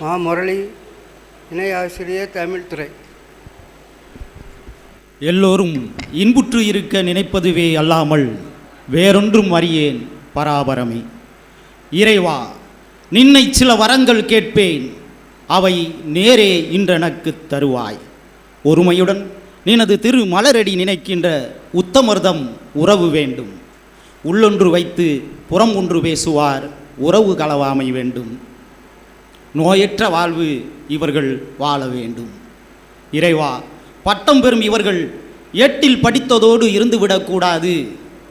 மா முரளி. இணை ஆசிரியர் தமிழ்துறை எல்லோரும் இன்புற்று இருக்க நினைப்பதுவே அல்லாமல் வேறொன்றும் அறியேன் பராபரமே. இறைவா நின்னை சில வரங்கள் கேட்பேன். அவை நேரே இன்றெனக்கு தருவாய். ஒருமையுடன் நினது திரு மலரடி நினைக்கின்ற உத்தமர்தம் உறவு வேண்டும். உள்ளொன்று வைத்து புறம் ஒன்று பேசுவார் உறவு களவாமை வேண்டும். நோயற்ற வாழ்வு இவர்கள் வாழ வேண்டும். இறைவா பட்டம் பெறும் இவர்கள் எட்டில் படித்ததோடு இருந்துவிடக்கூடாது.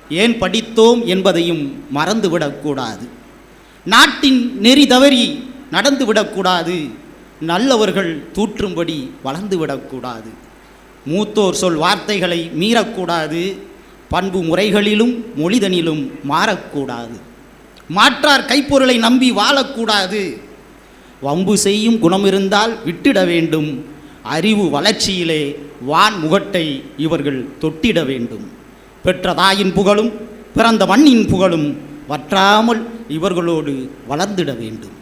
ஏன் படித்தோம் என்பதையும் மறந்துவிடக்கூடாது. நாட்டின் நெறி தவறி நடந்துவிடக்கூடாது நல்லவர்கள் தூற்றும்படி வளர்ந்துவிடக்கூடாது மூத்தோர் சொல் வார்த்தைகளை மீறக்கூடாது பண்பு முறைகளிலும் மொழிதனிலும் மாறக்கூடாது மாற்றார் கைப்பொருளை நம்பி வாழக்கூடாது வம்பு செய்யும் குணம் இருந்தால் விட்டிட வேண்டும். அறிவு வளர்ச்சியிலே வான் முகட்டை இவர்கள் தொட்டிட வேண்டும். பெற்ற தாயின் புகழும் பிறந்த மண்ணின் புகழும் வற்றாமல் இவர்களோடு வளர்ந்திட வேண்டும்.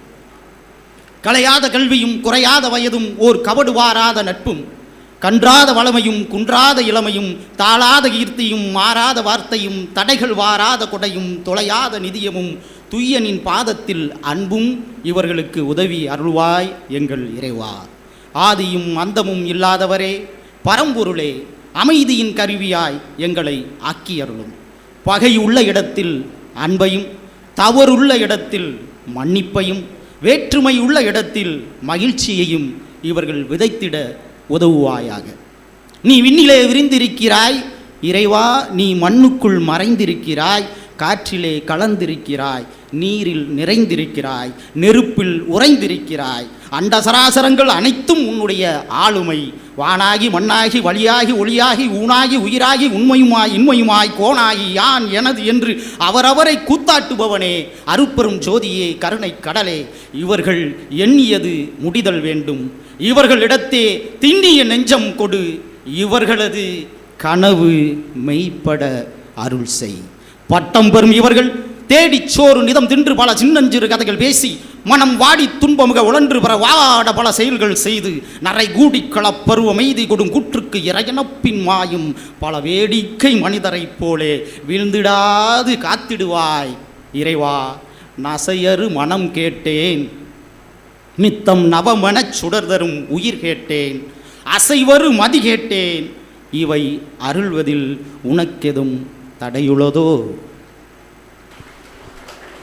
கலையாத கல்வியும் குறையாத வயதும் ஓர் கவடு வாராத நட்பும் கன்றாத வளமையும் குன்றாத இளமையும் தாளாத கீர்த்தியும் மாறாத வார்த்தையும் தடைகள் வாராத கொடையும் தொலையாத நிதியமும் துய்யனின் பாதத்தில் அன்பும் இவர்களுக்கு உதவி அருள்வாய் எங்கள் இறைவா. ஆதியும் அந்தமும் இல்லாதவரே பரம்பொருளே அமைதியின் கருவியாய் எங்களை ஆக்கி அருளும் பகை உள்ள இடத்தில் அன்பையும் தவறுள்ள இடத்தில் மன்னிப்பையும் வேற்றுமை உள்ள இடத்தில் மகிழ்ச்சியையும் இவர்கள் விதைத்திட உதவுவாயாக. நீ விண்ணிலே விரிந்திருக்கிறாய் இறைவா நீ மண்ணுக்குள் மறைந்திருக்கிறாய் காற்றிலே கலந்திருக்கிறாய் நீரில் நிறைந்திருக்கிறாய் நெருப்பில் உறைந்திருக்கிறாய். அண்ட சராசரங்கள் அனைத்தும் உன்னுடைய ஆளுமை. வானாகி மண்ணாகி வழியாகி ஒளியாகி ஊனாகி உயிராகி உண்மையுமாய் இன்மையுமாய் கோணாகி யான் எனது என்று அவரவரை கூத்தாட்டுபவனே. அருப்பெரும் ஜோதியே கருணை கடலே இவர்கள் எண்ணியது முடிதல் வேண்டும். இவர்களிடத்தே திண்ணிய நெஞ்சம் கொடு. இவர்களது கனவு மெய்ப்பட அருள் செய். பட்டம் பெறும் இவர்கள் தேடிச் சோறு நிதம் தின்று பல சின்னஞ்சிறு கதைகள் பேசி மனம் வாடி துன்பமுக உழன்று பெற வாட பல செயல்கள் செய்து நரை கூடி களப்பருவ மெய்தி கொடும் கூற்றுக்கு இறையனப்பின் மாயும் பல வேடிக்கை மனிதரைப் போலே வீழ்ந்திடாது காத்திடுவாய். இறைவா நசையறு மனம் கேட்டேன். நித்தம் நவமனச் சுடர் தரும் உயிர் கேட்டேன். அசைவரு மதி கேட்டேன். இவை அருள்வதில் உனக்கெதும் தடையுள்ளதோ